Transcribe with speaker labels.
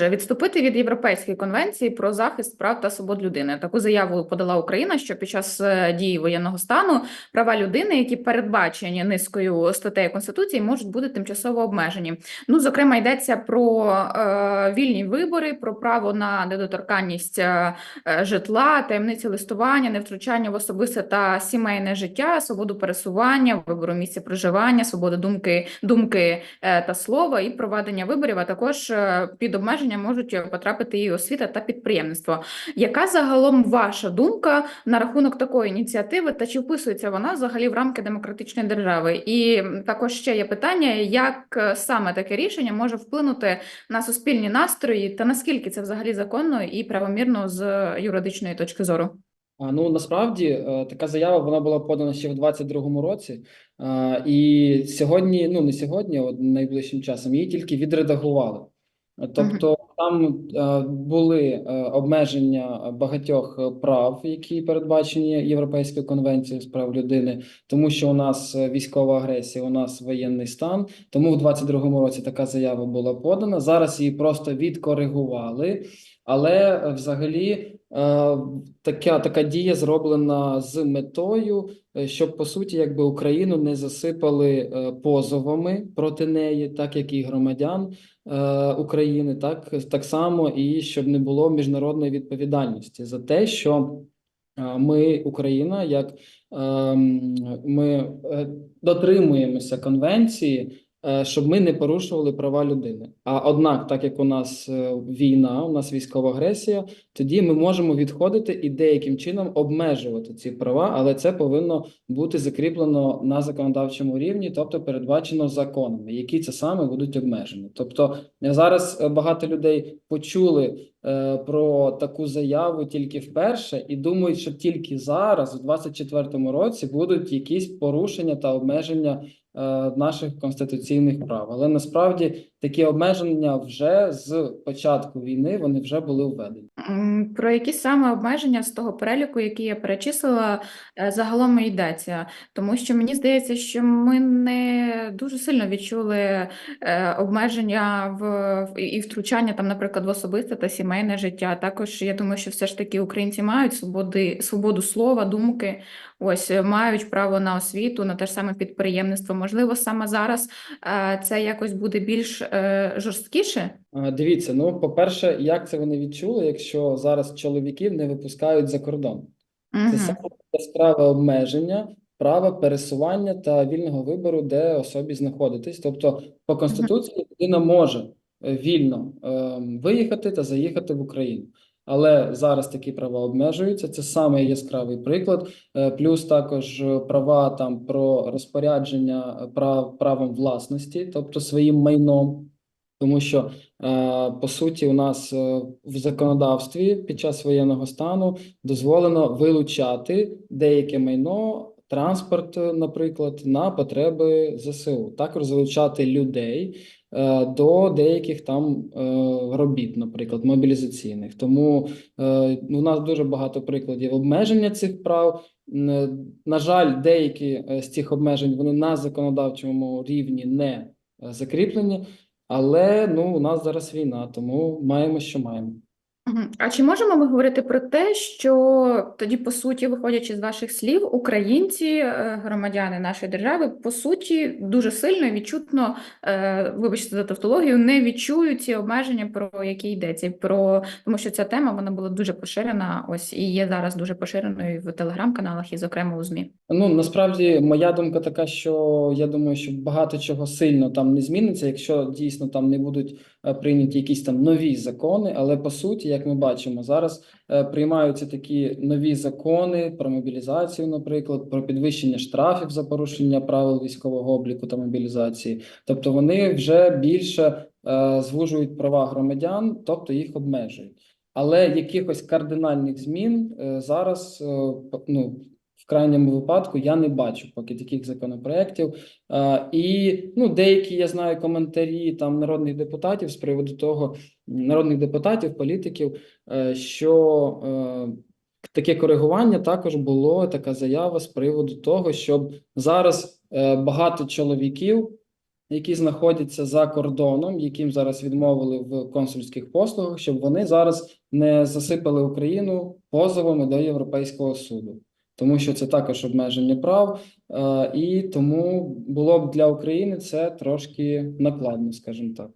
Speaker 1: відступити від Європейської конвенції про захист прав та свобод людини. Таку заяву подала Україна, що під час е, дії воєнного стану права людини, які передбачені низкою статей Конституції, можуть бути тимчасово обмежені. Ну, зокрема, йдеться про е, вільні вибори, про право на недоторканність е, е, житла, таємниці листування, невтручання в особисте та сімейне життя, свободу пересування, вибору місця проживання, свободу думки, думки та слова і проведення виборів, а також під обмеження можуть потрапити і освіта та підприємництво. Яка загалом ваша думка на рахунок такої ініціативи, та чи вписується вона взагалі в рамки демократичної держави? І також ще є питання, як е, саме таке рішення може вплинути на суспільні настрої, та наскільки це взагалі законно і правомірно з юридичної точки зору?
Speaker 2: Ну насправді е, така заява вона була подана ще в 22-му році, Е, і сьогодні, ну не сьогодні, от найближчим часом її тільки відредагували. Тобто там е, були е, обмеження багатьох прав, які передбачені Європейською конвенцією з прав людини, тому що у нас військова агресія, у нас воєнний стан. Тому в 22-му році така заява була подана. Зараз її просто відкоригували, але е, взагалі така, така дія зроблена з метою, е, щоб по суті, якби Україну не засипали е, позовами проти неї, так як і громадян е, України, так, так само і щоб не було міжнародної відповідальності за те, що е, ми, Україна, як ем, ми е, дотримуємося конвенції, е, щоб ми не порушували права людини. А однак, так як у нас е, війна, у нас військова агресія, тоді ми можемо відходити і деяким чином обмежувати ці права, але це повинно бути закріплено на законодавчому рівні, тобто передбачено законами, які це саме будуть обмежені. Тобто е, зараз е, багато людей почули е, про таку заяву тільки вперше і думають, що тільки зараз, у 24-му році, будуть якісь порушення та обмеження е, наших конституційних прав. Але насправді такі обмеження вже з початку війни вони вже були введені.
Speaker 1: Про які саме обмеження з того переліку, який я перечислила, е, загалом йдеться? Тому що мені здається, що ми не дуже сильно відчули е, обмеження в- і втручання там, наприклад, в особисте та сімейне життя. Також я думаю, що все ж таки українці мають свободи, свободу слова, думки, ось е, мають право на освіту, на те ж саме підприємництво. Можливо, саме зараз е, це якось буде більш е, жорсткіше.
Speaker 2: Дивіться, ну, по-перше, як це вони відчули, якщо зараз чоловіків не випускають за кордон? Це саме яскраве обмеження права пересування та вільного вибору, де особі знаходитись. Тобто, по Конституції людина може вільно ем, виїхати та заїхати в Україну. Але зараз такі права обмежуються. Це саме яскравий приклад. Е, Плюс також е, права там про розпорядження е, прав правом власності, тобто своїм майном. Тому що е, по суті у нас е, в законодавстві під час воєнного стану дозволено вилучати деяке майно, транспорт, е, наприклад, на потреби ЗСУ. Також залучати людей е, до деяких там е, робіт, наприклад, мобілізаційних. Тому у нас дуже багато прикладів обмеження цих прав. На жаль, деякі з цих обмежень вони на законодавчому рівні не закріплені. Але ну у нас зараз війна, тому маємо, що маємо.
Speaker 1: А чи можемо ми говорити про те, що тоді, по суті, виходячи з ваших слів, українці, е, громадяни нашої держави, по суті, дуже сильно і відчутно, е, вибачте за тавтологію, не відчують ці обмеження, про які йдеться, про тому що ця тема вона була дуже поширена, ось і є зараз дуже поширеною в телеграм-каналах і, зокрема, у ЗМІ.
Speaker 2: Ну насправді моя думка така, що я думаю, що багато чого сильно там не зміниться, якщо дійсно там не будуть е, прийняті якісь там нові закони. Але по суті, як ми бачимо, зараз е, приймаються такі нові закони про мобілізацію, наприклад, про підвищення штрафів за порушення правил військового обліку та мобілізації. Тобто вони вже більше е, звужують права громадян, тобто їх обмежують. Але якихось кардинальних змін е, зараз ну, крайньому випадку я не бачу поки таких законопроєктів. І ну, деякі я знаю коментарі там народних депутатів з приводу того, народних депутатів, політиків, е, що е, таке коригування також було така заява з приводу того, щоб зараз е, багато чоловіків які знаходяться за кордоном, яким зараз відмовили в консульських послугах, щоб вони зараз не засипали Україну позовами до Європейського суду, тому що це також обмеження прав, е, і тому було б для України це трошки накладно, скажімо так.